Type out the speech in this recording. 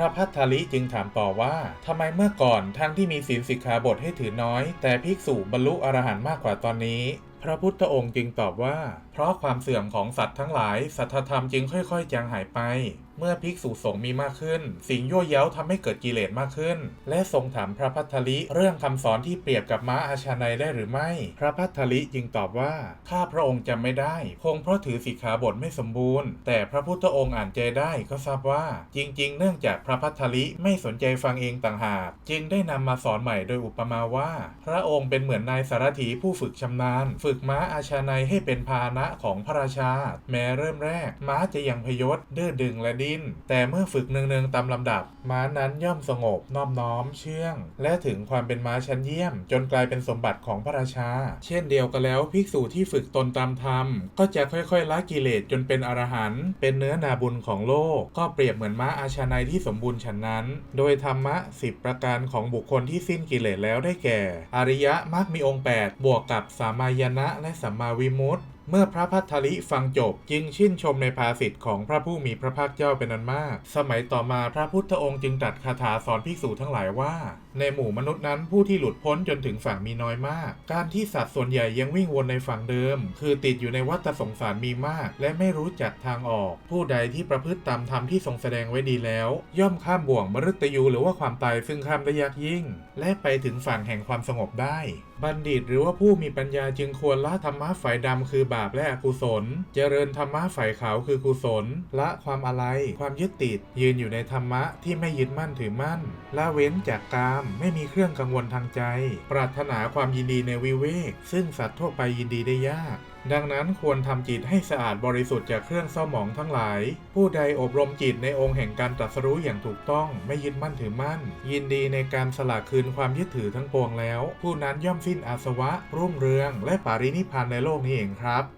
พระพัทธลิจึงถามต่อว่าทำไมเมื่อก่อนทั้งที่มีศีลสิกขาบทให้ถือน้อย แต่ภิกษุบรรลุอรหันต์มากกว่าตอนนี้ พระพุทธองค์จึงตอบว่า เพราะความเสื่อมของสัตว์ทั้งหลาย สัทธธรรมจึงค่อยๆจางหายไป เมื่อภิกษุสงฆ์มีมากขึ้น สิ่งยั่วเย้าทำให้เกิดกิเลสมากขึ้น และทรงถามพระพัทธลิเรื่องคำสอนที่เปรียบกับม้าอาชาในยได้หรือไม่ พระพัทธลิจึงตอบว่าข้าพระองค์จำไม่ได้ คงเพราะถือสิกขาบทไม่สมบูรณ์ แต่พระพุทธองค์อ่านใจได้ก็ทราบว่า จริง ๆ เนื่องจากพระพัทธลิไม่สนใจฟังเองต่างหาก จึงได้นำมาสอนใหม่โดยอุปมาว่า พระองค์เป็นเหมือนนายสารถีผู้ฝึกชำนาญ ฝึกม้าอาชาในยให้เป็นพาหนะของพระราชา แม้เริ่มแรก ม้าจะยังพยศดื้อดึงและดิน แต่เมื่อฝึกเนืองๆตามลำดับ ม้านั้นย่อมสงบนอบน้อมเชื่อง และถึงความเป็นม้าชั้นเยี่ยม จนกลายเป็นสมบัติของพระราชา เช่นเดียวกันแล้วภิกษุที่ฝึกตนตามธรรม ก็จะค่อยๆละกิเลสจนเป็นอรหันต์เป็นเนื้อนาบุญของโลก ก็เปรียบเหมือนม้าอาชาในยที่สมบูรณ์ฉันนั้น โดยธรรมะสิบประการของบุคคลที่สิ้นกิเลสแล้วได้แก่ อริยะมรรคมีองค์ 8 บวกกับสามายณะและสัมมาวิมุตติ เมื่อพระพัทธลิฟังจบจึงชื่นชมในภาสิทธิ์ของพระผู้มีพระภาคเจ้าเป็นอันมาก สมัยต่อมาพระพุทธองค์จึงตรัสคาถาสอนภิกษุทั้งหลายว่า ในหมู่มนุษย์นั้นผู้ที่หลุดพ้นจนถึงฝั่งมีน้อยมาก การที่สัตว์ส่วนใหญ่ยังวิ่งวนในฝั่งเดิม คือติดอยู่ในวัฏสงสารมีมาก และไม่รู้จักทางออก ผู้ใดที่ประพฤติตามธรรมที่ทรงแสดงไว้ดีแล้ว ย่อมข้ามบ่วงมฤตยูหรือว่าความตายซึ่งข้ามได้ยากยิ่ง และไปถึงฝั่งแห่งความสงบได้ บัณฑิตหรือว่าผู้มีปัญญาจึงควรละธรรมะฝ่ายดำคือบาปและอกุศล เจริญธรรมะฝ่ายขาวคือกุศล ละความอะไร ความยึดติด ยืนอยู่ในธรรมะที่ไม่ยึดมั่นถือมั่น ละเว้นจากกาม ไม่มีเครื่องกังวลทางใจ ปรารถนาความยินดีในวิเวก ซึ่งสัตว์ทั่วไปยินดีได้ยากดังนั้นควรทำจิตให้สะอาดบริสุทธิ์จากเครื่องเศร้าหมองทั้งหลาย ผู้ใดอบรมจิตในองค์แห่งการตรัสรู้อย่างถูกต้องไม่ยึดมั่นถือมั่น ยินดีในการสละคืนความยึดถือทั้งปวงแล้ว ผู้นั้นย่อมสิ้นอาสวะ รุ่งเรือง และปารินิพพานในโลกนี้เองครับ